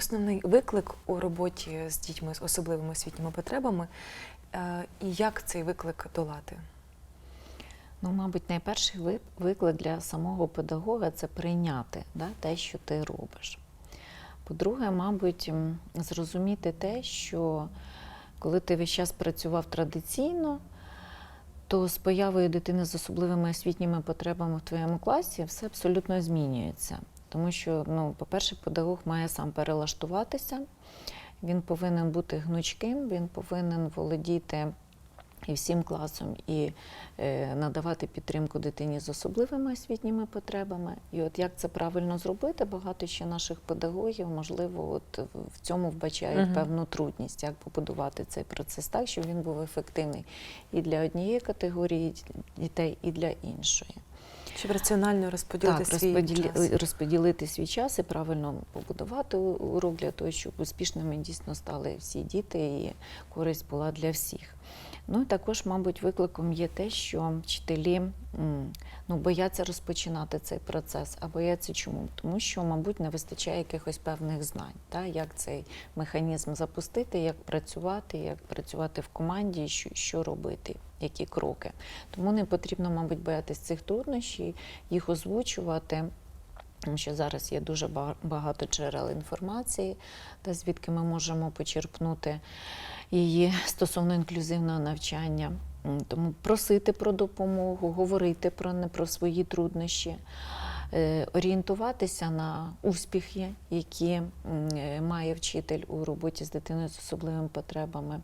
основний виклик у роботі з дітьми з особливими освітніми потребами, е, і як цей виклик долати? Ну, мабуть, найперший виклик для самого педагога це прийняти да, те, що ти робиш. По-друге, мабуть, зрозуміти те, що коли ти весь час працював традиційно, то з появою дитини з особливими освітніми потребами в твоєму класі все абсолютно змінюється. Тому що, ну, по-перше, педагог має сам перелаштуватися, він повинен бути гнучким, він повинен володіти і всім класом, і е, надавати підтримку дитині з особливими освітніми потребами. І от як це правильно зробити, багато ще наших педагогів, можливо, от в цьому вбачають Мгм. певну трудність, як побудувати цей процес так, щоб він був ефективний і для однієї категорії дітей, і для іншої. Щоб раціонально розподілити Так, свій розподіли- час? розподілити свій час і правильно побудувати урок для того, щоб успішними дійсно стали всі діти і користь була для всіх. Ну і також, мабуть, викликом є те, що вчителі ну, бояться розпочинати цей процес. А бояться чому? Тому що, мабуть, не вистачає якихось певних знань, та, як цей механізм запустити, як працювати, як працювати в команді, що, що робити, які кроки. Тому не потрібно, мабуть, боятись цих труднощів, їх озвучувати. Тому що зараз є дуже ба- багато джерел інформації, та звідки ми можемо почерпнути її стосовно інклюзивного навчання. Тому просити про допомогу, говорити про не про свої труднощі, е, орієнтуватися на успіхи, які е, має вчитель у роботі з дитиною з особливими потребами.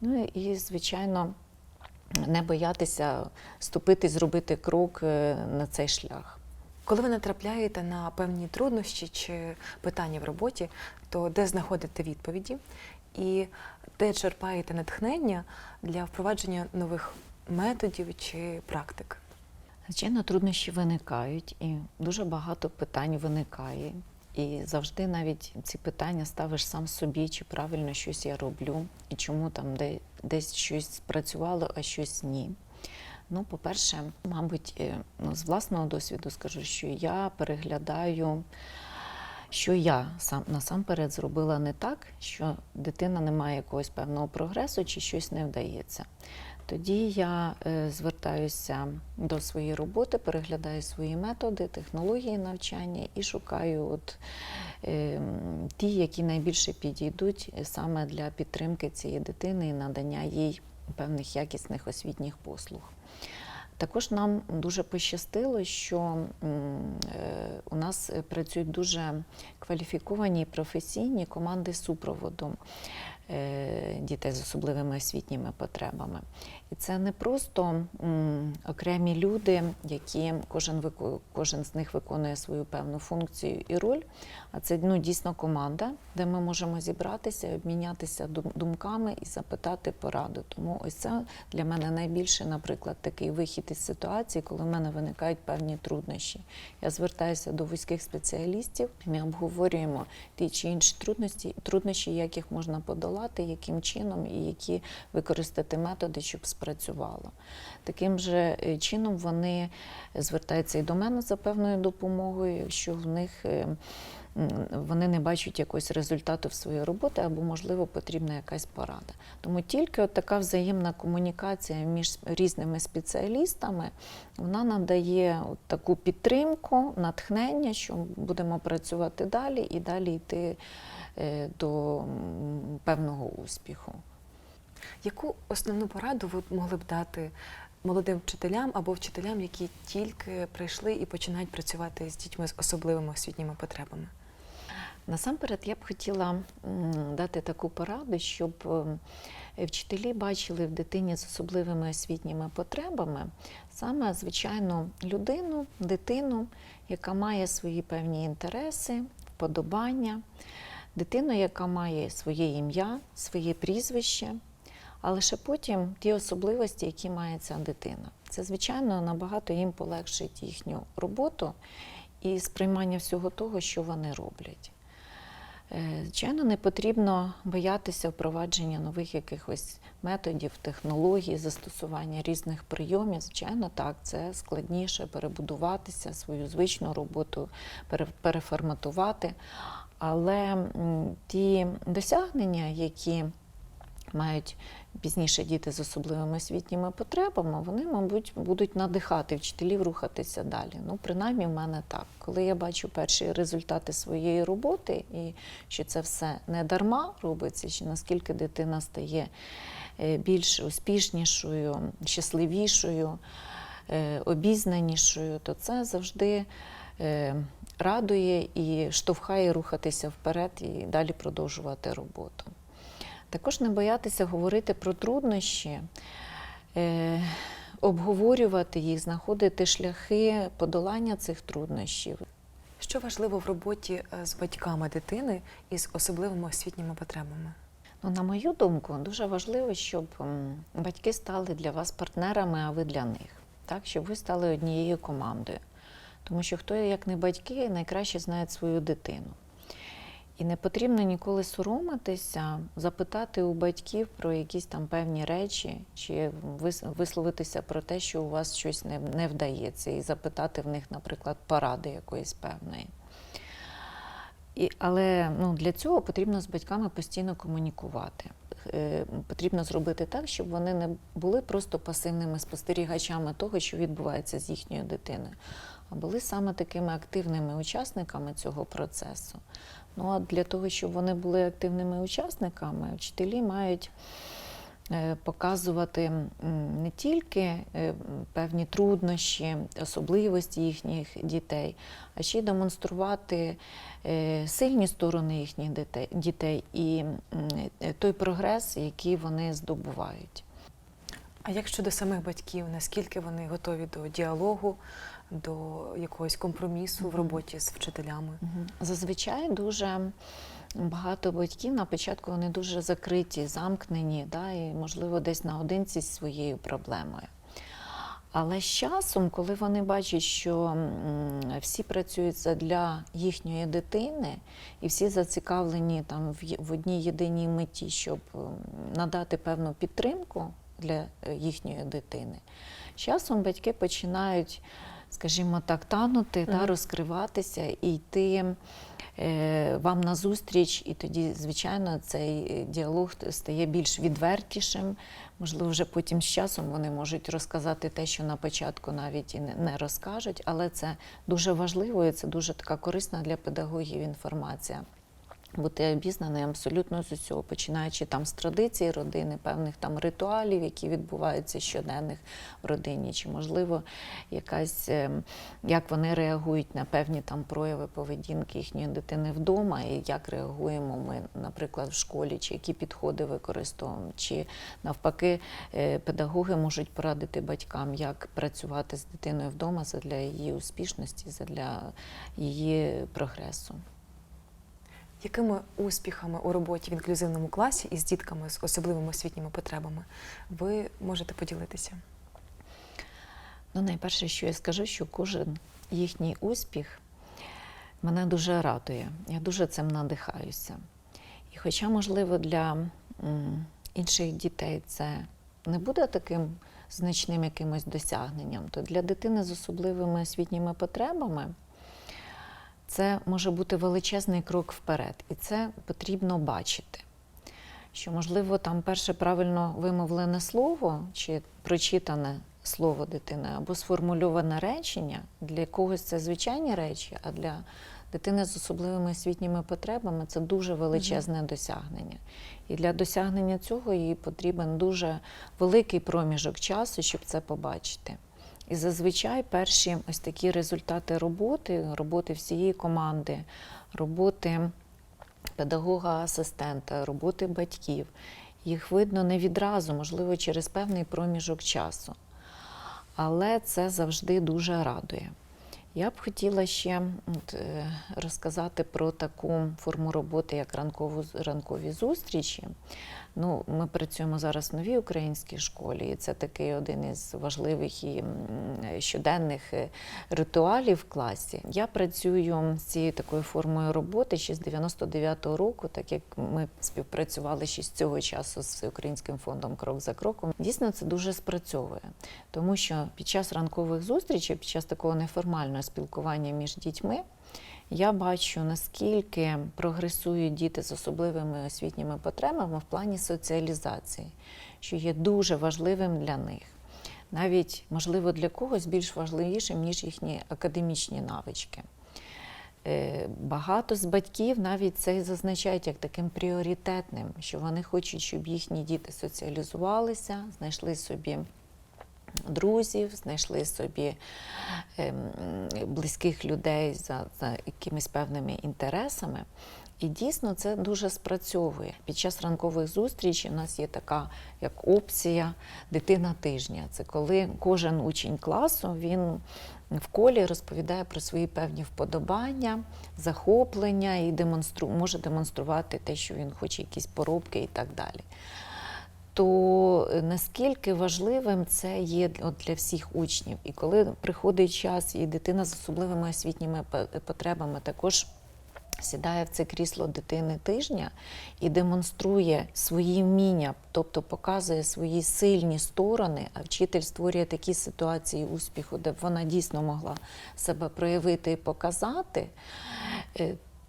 Ну і, звичайно, не боятися ступити, зробити крок е, на цей шлях. Коли ви натрапляєте на певні труднощі чи питання в роботі, то де знаходите відповіді і де черпаєте натхнення для впровадження нових методів чи практик? Звичайно, труднощі виникають, і дуже багато питань виникає. І завжди навіть ці питання ставиш сам собі, чи правильно щось я роблю, і чому там де, десь щось спрацювало, а щось ні. Ну, по-перше, мабуть, е, ну, з власного досвіду скажу, що я переглядаю, що я сам насамперед зробила не так, що дитина не має якогось певного прогресу чи щось не вдається. Тоді я е, звертаюся до своєї роботи, переглядаю свої методи, технології навчання і шукаю от, е, ті, які найбільше підійдуть саме для підтримки цієї дитини і надання їй певних якісних освітніх послуг. Також нам дуже пощастило, що е, у нас е, працюють дуже кваліфіковані професійні команди супроводу е, дітей з особливими освітніми потребами. І це не просто м, окремі люди, які кожен, вику- кожен з них виконує свою певну функцію і роль, а це ну, дійсно команда, де ми можемо зібратися, обмінятися думками і запитати пораду. Тому ось це для мене найбільше, наприклад, такий вихід із ситуації, коли в мене виникають певні труднощі. Я звертаюся до вузьких спеціалістів, ми обговорюємо ті чи інші трудності, труднощі, як їх можна подолати, яким чином і які використати методи, щоб спрацювало. Таким же е, чином вони звертаються і до мене за певною допомогою, якщо в них е, вони не бачать якогось результату в своїй роботі, або, можливо, потрібна якась порада. Тому тільки от така взаємна комунікація між різними спеціалістами вона надає от таку підтримку, натхнення, що будемо працювати далі і далі йти е, до певного успіху. Яку основну пораду ви могли б дати молодим вчителям або вчителям, які тільки прийшли і починають працювати з дітьми з особливими освітніми потребами? Насамперед, я б хотіла дати таку пораду, щоб е, вчителі бачили в дитині з особливими освітніми потребами саме звичайну людину, дитину, яка має свої певні інтереси, вподобання, дитину, яка має своє ім'я, своє прізвище, а лише потім ті особливості, які має ця дитина. Це, звичайно, набагато їм полегшить їхню роботу і сприймання всього того, що вони роблять. Е, Звичайно, не потрібно боятися впровадження нових якихось методів, технологій, застосування різних прийомів. Звичайно, так, це складніше перебудуватися, свою звичну роботу переформатувати. Але ті досягнення, які мають пізніше діти з особливими освітніми потребами, вони, мабуть, будуть надихати вчителів рухатися далі. Ну, принаймні, в мене так. Коли я бачу перші результати своєї роботи, і що це все не дарма робиться, що наскільки дитина стає е, більш успішнішою, щасливішою, е, обізнанішою, то це завжди е, радує і штовхає рухатися вперед і далі продовжувати роботу. Також не боятися говорити про труднощі, е, обговорювати їх, знаходити шляхи подолання цих труднощів. Що важливо в роботі е, з батьками дитини із особливими освітніми потребами? Ну, на мою думку, дуже важливо, щоб батьки стали для вас партнерами, а ви для них. Так, щоб ви стали однією командою. Тому що хто, як не батьки, найкраще знає свою дитину. І не потрібно ніколи соромитися, запитати у батьків про якісь там певні речі, чи вис- висловитися про те, що у вас щось не, не вдається, і запитати в них, наприклад, поради якоїсь певної. І, але ну, для цього потрібно з батьками постійно комунікувати. Е, потрібно зробити так, щоб вони не були просто пасивними спостерігачами того, що відбувається з їхньою дитиною, були саме такими активними учасниками цього процесу. Ну а для того, щоб вони були активними учасниками, вчителі мають е, показувати не тільки е, певні труднощі, особливості їхніх дітей, а ще й демонструвати е, сильні сторони їхніх дітей, і той прогрес, який вони здобувають. А як щодо самих батьків, наскільки вони готові до діалогу, до якогось компромісу в роботі з вчителями? Зазвичай дуже багато батьків на початку вони дуже закриті, замкнені, да, і, можливо, десь наодинці зі своєю проблемою. Але з часом, коли вони бачать, що всі працюють для їхньої дитини, і всі зацікавлені там в одній єдиній меті, щоб надати певну підтримку для е, їхньої дитини, з часом батьки починають, скажімо так, танути, та, розкриватися і йти е, вам назустріч, і тоді, звичайно, цей діалог стає більш відвертішим. Можливо, вже потім з часом вони можуть розказати те, що на початку навіть і не розкажуть, але це дуже важливо і це дуже така корисна для педагогів інформація. Бути обізнаним абсолютно з усього, починаючи там з традицій родини, певних там ритуалів, які відбуваються щоденних в родині, чи можливо якась ем, як вони реагують на певні там прояви поведінки їхньої дитини вдома, і як реагуємо ми, наприклад, в школі, чи які підходи використовуємо, чи навпаки е, педагоги можуть порадити батькам, як працювати з дитиною вдома задля її успішності, задля її прогресу. Якими успіхами у роботі в інклюзивному класі із дітками з особливими освітніми потребами ви можете поділитися? Ну, найперше, що я скажу, що кожен їхній успіх мене дуже радує. Я дуже цим надихаюся. І хоча, можливо, для інших дітей це не буде таким значним якимось досягненням, то для дитини з особливими освітніми потребами це може бути величезний крок вперед. І це потрібно бачити. Що, можливо, там перше правильно вимовлене слово чи прочитане слово дитини або сформульоване речення для когось це звичайні речі, а для дитини з особливими освітніми потребами це дуже величезне досягнення. І для досягнення цього їй потрібен дуже великий проміжок часу, щоб це побачити. І зазвичай перші ось такі результати роботи, роботи всієї команди, роботи педагога-асистента, роботи батьків. Їх видно не відразу, можливо, через певний проміжок часу. Але це завжди дуже радує. Я б хотіла ще е, розказати про таку форму роботи, як ранкову, ранкові зустрічі. Ну, ми працюємо зараз в новій українській школі, і це такий один із важливих і щоденних е, ритуалів в класі. Я працюю з цією такою формою роботи ще з 99-го року, так як ми співпрацювали ще з цього часу з Українським фондом Крок за кроком. Дійсно, це дуже спрацьовує, тому що під час ранкових зустрічей, під час такого неформального нормального спілкування між дітьми, я бачу, наскільки прогресують діти з особливими освітніми потребами в плані соціалізації, що є дуже важливим для них. Навіть, можливо, для когось більш важливішим, ніж їхні академічні навички. Е, Багато з батьків навіть це зазначають як таким пріоритетним, що вони хочуть, щоб їхні діти соціалізувалися, знайшли собі друзів, знайшли собі ем, близьких людей за, за якимись певними інтересами. І дійсно це дуже спрацьовує. Під час ранкових зустрічей у нас є така як опція дитина тижня. Це коли кожен учень класу він в колі розповідає про свої певні вподобання, захоплення і демонстру... може демонструвати те, що він хоче, якісь поробки і так далі. То е, наскільки важливим це є для всіх учнів, і коли приходить час, і дитина з особливими освітніми потребами також сідає в це крісло дитини тижня і демонструє свої вміння, тобто показує свої сильні сторони, а вчитель створює такі ситуації успіху, де б вона дійсно могла себе проявити і показати.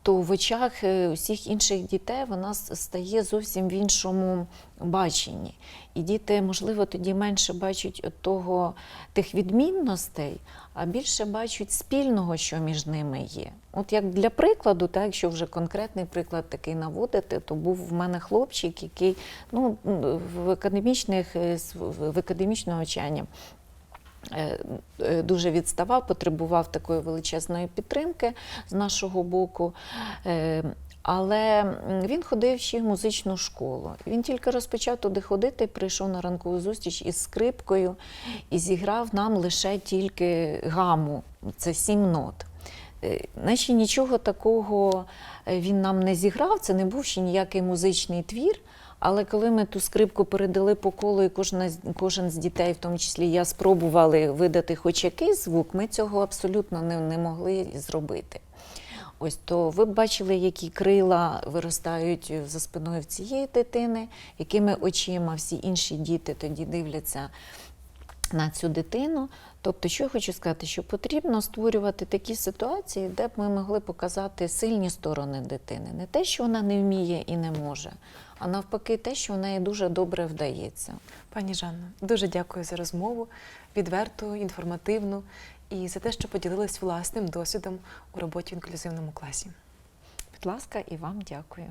Е, То в очах е, усіх інших дітей вона стає зовсім в іншому баченні. І діти, можливо, тоді менше бачать того тих відмінностей, а більше бачать спільного, що між ними є. От як для прикладу, так, якщо вже конкретний приклад такий наводити, то був в мене хлопчик, який ну, в академічних е, в е, е, дуже відставав, потребував такої величезної підтримки з нашого боку. Е, Але він ходив ще в музичну школу. Він тільки розпочав туди ходити, прийшов на ранкову зустріч із скрипкою і зіграв нам лише тільки гаму, це сім нот. Е, Наче нічого такого е, він нам не зіграв, це не був ще ніякий музичний твір. Але коли ми ту скрипку передали по колу, і кожна, кожен з дітей, в тому числі я, спробували видати хоч якийсь звук, ми цього абсолютно не, не могли зробити. Ось то ви б бачили, які крила виростають за спиною в цієї дитини, якими очима всі інші діти тоді дивляться на цю дитину. Тобто, що я хочу сказати, що потрібно створювати такі ситуації, де б ми могли показати сильні сторони дитини. Не те, що вона не вміє і не може, а навпаки, те, що в неї дуже добре вдається. Пані Жанна, дуже дякую за розмову, відверту, інформативну і за те, що поділились власним досвідом у роботі в інклюзивному класі. Будь ласка, і вам дякую.